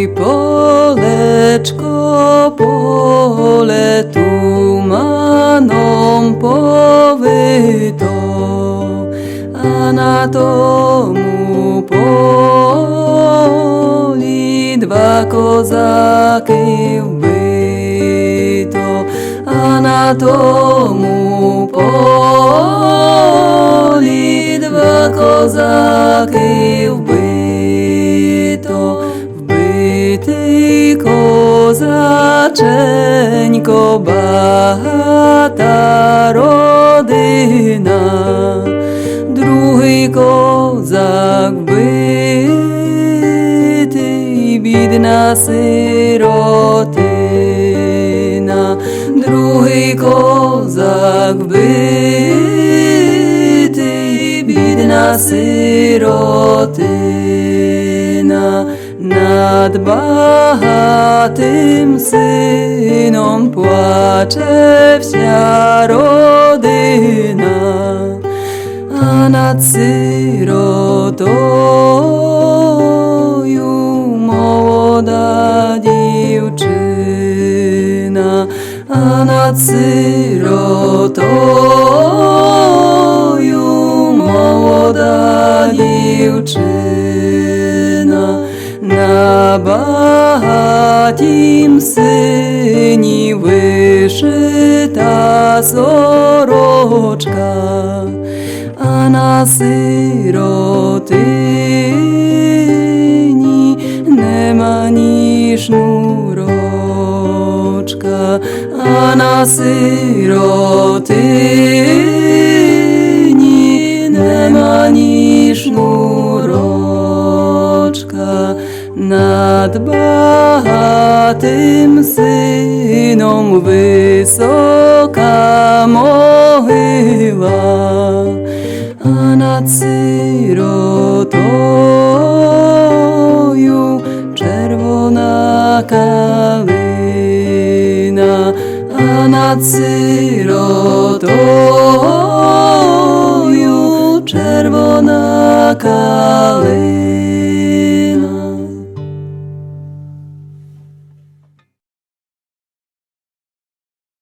Ой, полечко, поле туманом повито, а на тому полі два козаки вбито, а на тому полі два козаки вбито, козаченько, багата родина, другий козак вбитий, бідна сиротина, другий козак вбитий, бідна сиротина, Nad bohatym synom płacze wsia rodyna, a nad syrotoju młoda dziewczyna, a nad syrotoju багатім сині вишита сорочка а на сиротині нема ні шнурочка, а на сиротині нема ні nad bohatym synom wysoka mohyła, a nad syrotoju czerwona kalina, a nad syrotoju czerwona kalina.